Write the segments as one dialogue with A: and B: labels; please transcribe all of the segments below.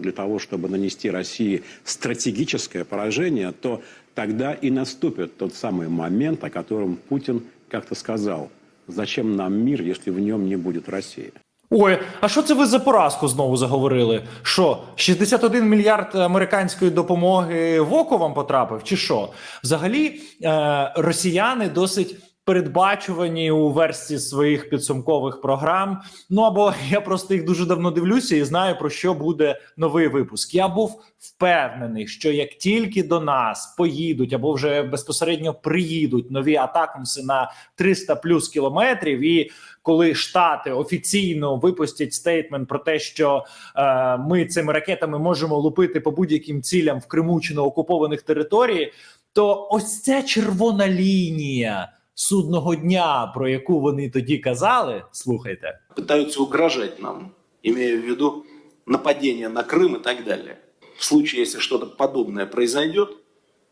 A: для того, чтобы нанести России стратегическое поражение, то тогда и наступит тот самый момент, о котором Путин как-то сказал. Зачем нам мир, если в нем не будет России?
B: Ой, а що це ви за поразку знову заговорили? Що, 61 мільярд американської допомоги в око вам потрапив, чи що? Взагалі, е, росіяни досить. Передбачувані у версії своїх підсумкових програм. Ну або я просто їх дуже давно дивлюся і знаю про що буде новий випуск. Я був впевнений, що як тільки до нас поїдуть або вже безпосередньо приїдуть нові атакамси на 300 плюс кілометрів, і коли штати офіційно випустять стейтмент про те, що е, ми цими ракетами можемо лупити по будь-яким цілям в Криму чи на окупованих території, то ось ця червона лінія судного дня, про яку вони тоді казали, слухайте.
C: пытаются угрожать нам, имея в виду нападение на Крым и так далее. В случае, если что-то подобное произойдет,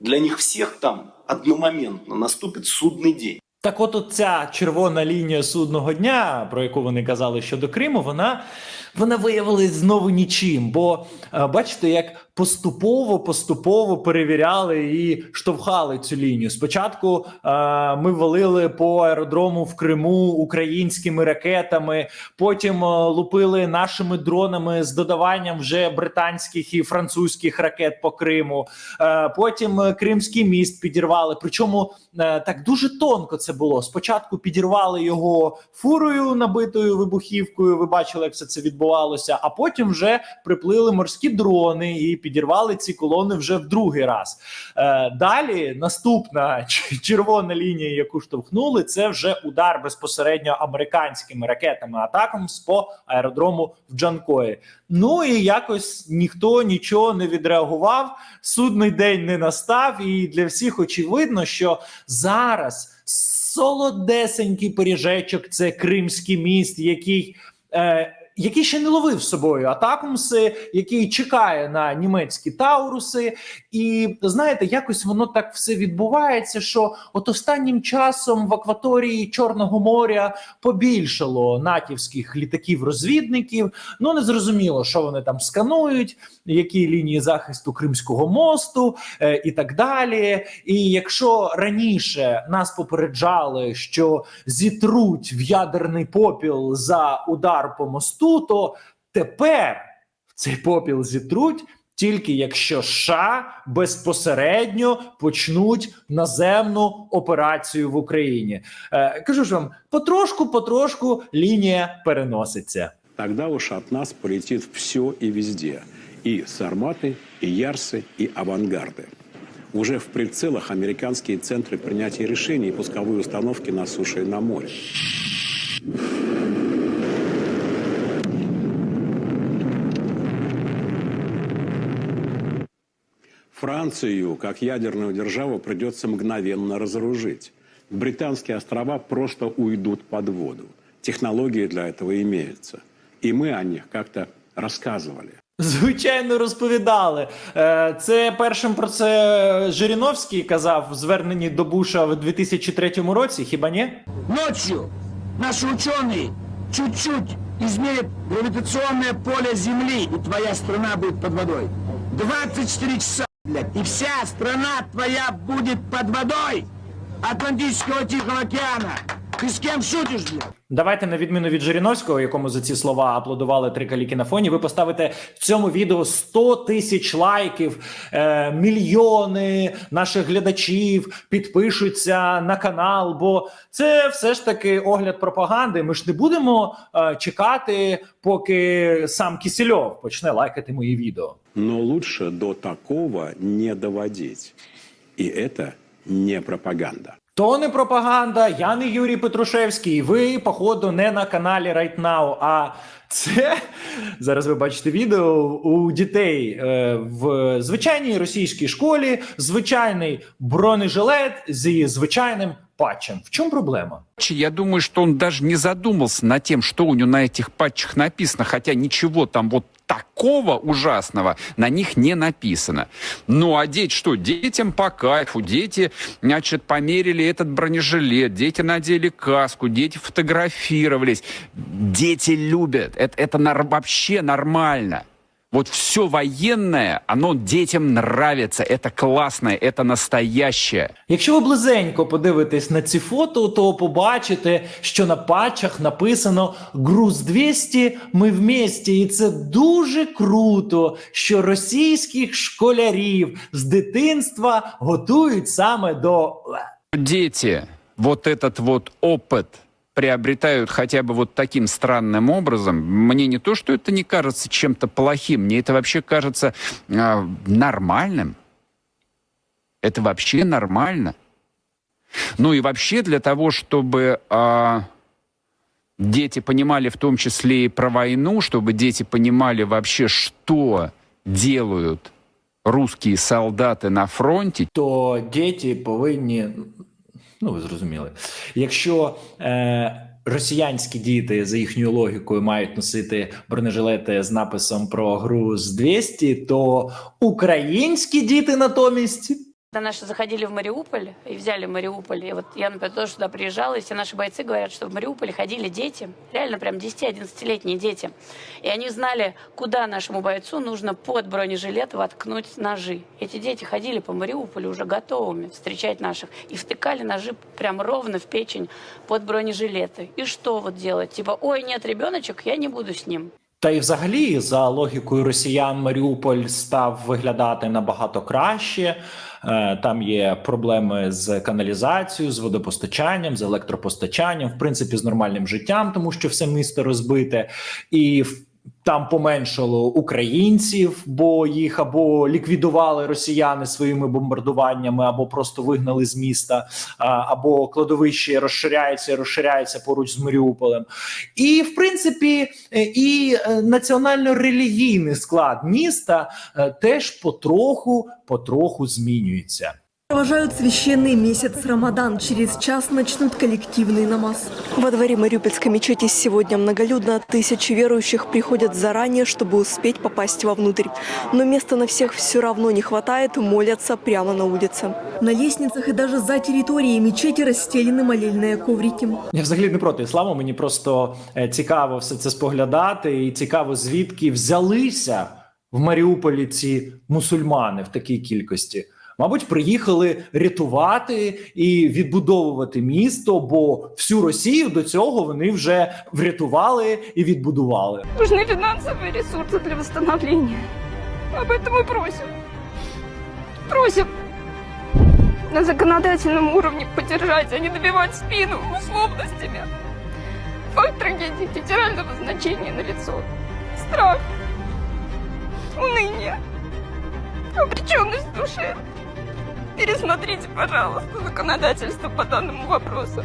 C: для них всех там одномоментно наступит судный день.
B: Так, от ця червона лінія судного дня, про яку вони казали щодо Криму, вона, вона виявилась знову нічим. Бо е, бачите, як поступово поступово перевіряли і штовхали цю лінію. Спочатку е, ми валили по аеродрому в Криму українськими ракетами, потім е, лупили нашими дронами з додаванням вже британських і французьких ракет по Криму. Е, потім е, Кримський міст підірвали. Причому е, так дуже тонко це було. Спочатку підірвали його фурою, набитою вибухівкою. Ви бачили, як все це відбувалося. А потім вже приплили морські дрони і підірвали ці колони вже в другий раз. Е, далі наступна червона лінія, яку штовхнули, це вже удар безпосередньо американськими ракетами атакам по аеродрому в Джанкої. Ну і якось ніхто нічого не відреагував. Судний день не настав, і для всіх очевидно, що зараз солодесенький пиріжечок це Кримський міст, який. Е, який ще не ловив собою атакумси, який чекає на німецькі тауруси, і знаєте, якось воно так все відбувається. Що от останнім часом в акваторії Чорного моря побільшало натівських літаків-розвідників. Ну не зрозуміло, що вони там сканують, які лінії захисту Кримського мосту е, і так далі. І якщо раніше нас попереджали, що зітруть в ядерний попіл за удар по мосту, то тепер в цей попіл зітруть Тільки якщо США безпосередньо почнуть наземну операцію в Україні, е, кажу ж вам, потрошку, потрошку лінія переноситься.
A: Тогда уж от нас полетит все и везде. И сарматы, и ярсы, и авангарды. Уже в прицелах американские центры принятия решений и пусковые установки на суше и на море. Францию, как ядерную державу, придется мгновенно разоружить. Британские острова просто уйдут под воду. Технологии для этого имеются. И мы о них как-то рассказывали.
B: Звичайно, розповідали. Е, Це першим про це Жириновський казав в зверненні до Буша в 2003 році. Хіба ні?
D: Ночью наши ученые чуть-чуть измерят гравитационное поле Земли, и твоя страна будет под водой. 24 часа, и вся страна твоя будет под водой Атлантического Тихого океана. Ты с кем шутишь, блядь?
B: Давайте на відміну від Жириновського, якому за ці слова аплодували три каліки на фоні. Ви поставите в цьому відео 100 тисяч лайків, е, мільйони наших глядачів підпишуться на канал. Бо це все ж таки огляд пропаганди. Ми ж не будемо е, чекати, поки сам Кісельов почне лайкати мої відео.
A: Но лучше до такого не доводить. И это не пропаганда.
B: То не пропаганда, я не Юрій Петрушевський. Ви, походу, не на каналі Right Now, А це зараз ви бачите відео у дітей е, в звичайній російській школі, звичайний бронежилет зі звичайним патчем. В чому проблема?
E: Я думаю, что он даже не задумался над тем, что у него на этих патчах написано, хотя ничего там вот такого ужасного на них не написано. Ну, а дети что? Детям по кайфу. Дети, значит, померили этот бронежилет, дети надели каску, дети фотографировались. Дети любят. Это, это нар- вообще нормально. Вот все военное, оно детям нравится, это классное, это настоящее.
B: Якщо ви близенько подивитесь на ці фото, то побачите, що на патчах написано Груз 200, ми вместе. І це дуже круто, що російських школярів з дитинства готують саме до
E: Дети вот этот вот опыт приобретают хотя бы вот таким странным образом, мне не то, что это не кажется чем-то плохим, мне это вообще кажется а, нормальным. Это вообще нормально. Ну и вообще для того, чтобы а, дети понимали в том числе и про войну, чтобы дети понимали вообще, что делают русские солдаты на фронте,
B: то діти повинні. Ну, ви зрозуміли. Якщо е, росіянські діти за їхньою логікою мають носити бронежилети з написом про груз 200, то українські діти натомість.
F: Когда наши заходили в Мариуполь и взяли Мариуполь, и вот я, например, тоже сюда приезжала, и все наши бойцы говорят, что в Мариуполе ходили дети, реально прям 10-11-летние дети, и они знали, куда нашему бойцу нужно под бронежилет воткнуть ножи. Эти дети ходили по Мариуполю уже готовыми встречать наших и втыкали ножи прям ровно в печень под бронежилеты. И что вот делать? Типа, ой, нет, ребеночек, я не буду с ним.
B: Та й взагалі, за логікою росіян, Маріуполь став виглядати набагато краще. Е, Там є проблеми з каналізацією, з водопостачанням, з електропостачанням, в принципі, з нормальним життям, тому що все місто розбите, і в- там поменшало українців, бо їх або ліквідували росіяни своїми бомбардуваннями, або просто вигнали з міста, або кладовище розширяється, і розширяється поруч з Маріуполем. І в принципі, е, і е, національно-релігійний склад міста е, теж потроху потроху змінюється
G: Провожают священный месяц Рамадан. Через час начнут коллективный намаз. Во дворе Мариупольской мечети сегодня многолюдно. Тысячи верующих приходят заранее, чтобы успеть попасть вовнутрь. Но места на всех все равно не хватает, молятся прямо на улице. На лестницах и даже за территорией мечети расстелены молельные коврики.
B: Я взагалі не проти ісламу. Мені просто е, цікаво все це споглядати, і цікаво, звідки взялися в Маріуполі ці мусульмани в такій кількості. Мабуть, приїхали рятувати і відбудовувати місто, бо всю Росію до цього вони вже врятували і відбудували.
H: Нужны финансовые ресурсы для восстановления. Об этом мы просим. Просим на законодательном уровне поддержать, а не добивать спину условностями. Факт трагедии федерального значения на лицо. Страх, уныние, обреченность в душе. Пересмотрите, пожалуйста, законодательство по данному вопросу.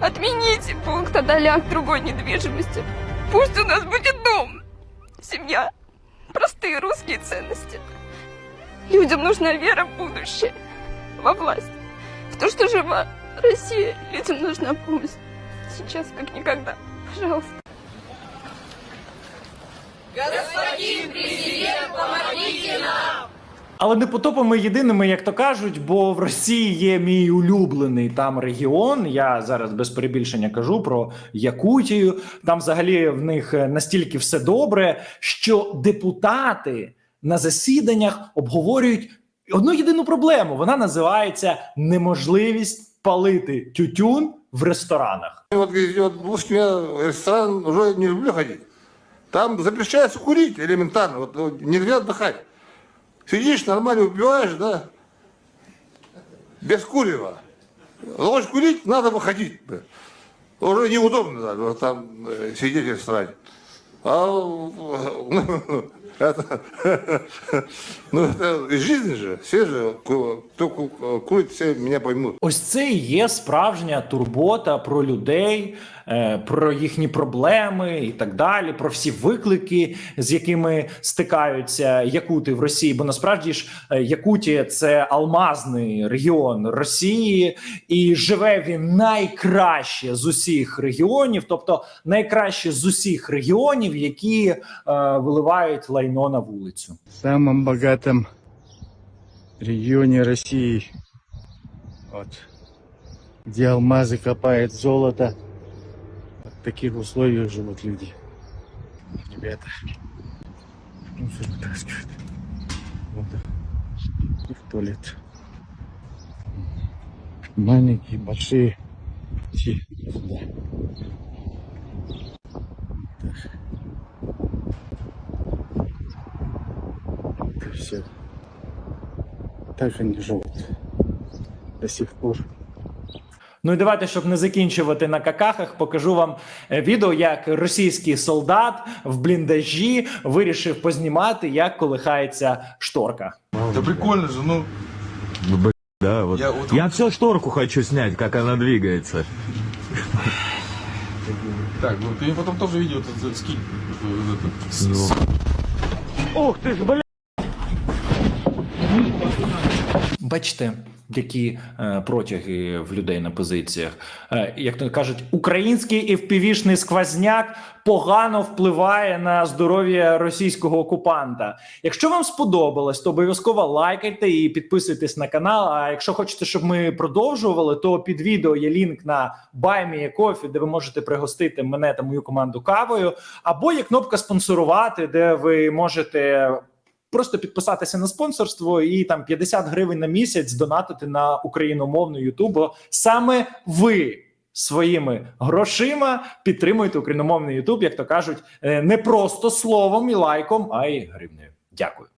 H: Отмените пункт о долях другой недвижимости. Пусть у нас будет дом, семья, простые русские ценности. Людям нужна вера в будущее, во власть, в то, что жива Россия. Людям нужна помощь. Сейчас как никогда. Пожалуйста.
B: Але не потопами єдиними, як то кажуть, бо в Росії є мій улюблений там регіон. Я зараз без перебільшення кажу про Якутію. Там взагалі в них е, настільки все добре, що депутати на засіданнях обговорюють одну єдину проблему. Вона називається неможливість палити тютюн в ресторанах.
I: Вот, говорит, я ресторан уже не люблю ходить. Там запрещается курить элементарно. Вот, вот нельзя отдыхать. Сидишь, нормально выпиваешь, да, без курева. Хочешь курить, надо выходить. бля. Уже неудобно да, вот там э, сидеть в ресторане. А ну, ну, это жизнь же. Все же, кто курит, все меня поймут.
B: Ось це і є справжня турбота про людей, е, про їхні проблеми і так далі, про всі виклики, з якими стикаються якути в Росії. Бо насправді ж е, Якутія це алмазний регіон Росії, і живе він найкраще з усіх регіонів, тобто найкраще з усіх регіонів, які е, виливають лайно на вулицю.
J: в самом богатом регионе России. Вот. Где алмазы копают золото. В таких условиях живут люди. Ребята. мусор вытаскивают. Вот. И в туалет. Маленькие, большие. Все сюда. все. Так они живут. До сих пор.
B: Ну і давайте, щоб не закінчувати на какахах, покажу вам е, відео, як російський солдат в бліндажі вирішив познімати, як колихається шторка.
K: Да прикольно же, ну.
L: Да, вот.
K: Я вот-
L: Я все шторку хочу снять, как она двигается.
K: Так, ну ты мне потом тоже видео тут скинь. э, это, с- с-
J: Ух ты ж, бля!
B: Бачите, які е, протяги в людей на позиціях. Е, як то кажуть, український FPV-шний сквозняк погано впливає на здоров'я російського окупанта. Якщо вам сподобалось, то обов'язково лайкайте і підписуйтесь на канал. А якщо хочете, щоб ми продовжували, то під відео є лінк на Me де ви можете пригостити мене та мою команду кавою, або є кнопка спонсорувати, де ви можете просто підписатися на спонсорство і там 50 гривень на місяць донатити на україномовну YouTube, саме ви своїми грошима підтримуєте україномовний Ютуб, як то кажуть, е, не просто словом і лайком, а й гривнею. Дякую.